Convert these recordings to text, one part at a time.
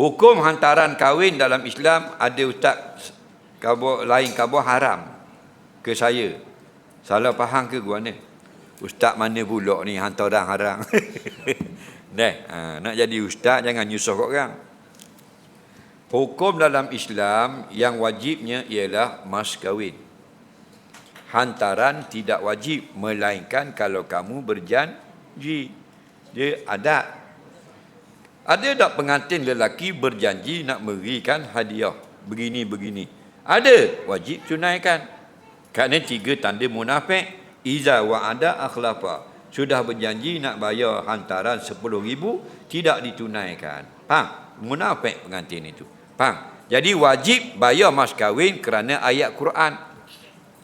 Hukum hantaran kahwin dalam Islam ada ustaz kabur lain kabur haram ke saya. Salah faham ke gua ni? Ustaz mana pula ni hantaran haram. Dah, ha, nak jadi ustaz jangan nyusah kat orang. Hukum dalam Islam yang wajibnya ialah mas kahwin. Hantaran tidak wajib melainkan kalau kamu berjanji. Dia adat. Ada tak pengantin lelaki berjanji nak berikan hadiah? Begini-begini. Ada. Wajib tunaikan. Kerana tiga tanda munafik. Iza wa ada akhlafa. Sudah berjanji nak bayar hantaran RM10,000. Tidak ditunaikan. Faham? Munafik pengantin itu. Faham? Jadi wajib bayar mas kahwin kerana ayat Quran.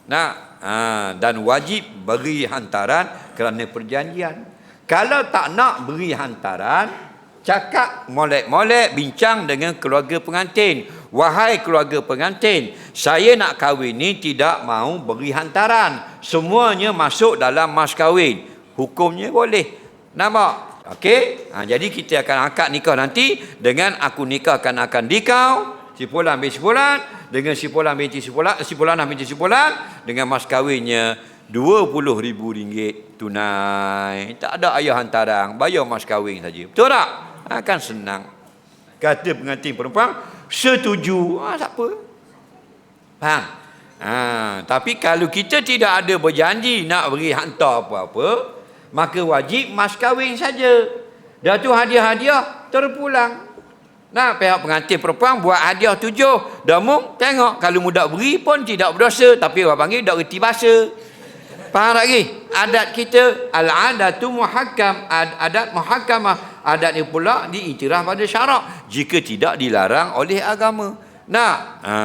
Nah, ha, dan wajib beri hantaran kerana perjanjian. Kalau tak nak beri hantaran, cakap molek-molek bincang dengan keluarga pengantin. Wahai keluarga pengantin, saya nak kahwin ni tidak mau beri hantaran. Semuanya masuk dalam mas kahwin. Hukumnya boleh. Nampak? Okey? Ha, jadi kita akan akad nikah nanti dengan aku nikahkan akan dikau. Si Fulan bin si Fulan dengan si Fulan binti si Fulan, si Fulan binti si Fulan dengan mas kahwinnya RM20,000 tunai. Tak ada ayah hantaran, bayar mas kahwin saja. Betul tak? Akan senang. Kata pengantin perempuan, setuju. Ha, siapa? Faham? Ha, tapi kalau kita tidak ada berjanji nak beri hantar apa-apa, maka wajib mas kahwin saja. Dah tu hadiah-hadiah terpulang. Nah, pihak pengantin perempuan buat hadiah tujuh. Dah mung, tengok. Kalau mudak beri pun tidak berdosa. Tapi orang panggil tak reti bahasa. Faham lagi? Adat kita, al-adatu muhakkam. Adat muhakkamah adat ni pula diiktiraf pada syarak jika tidak dilarang oleh agama. Nah, ha.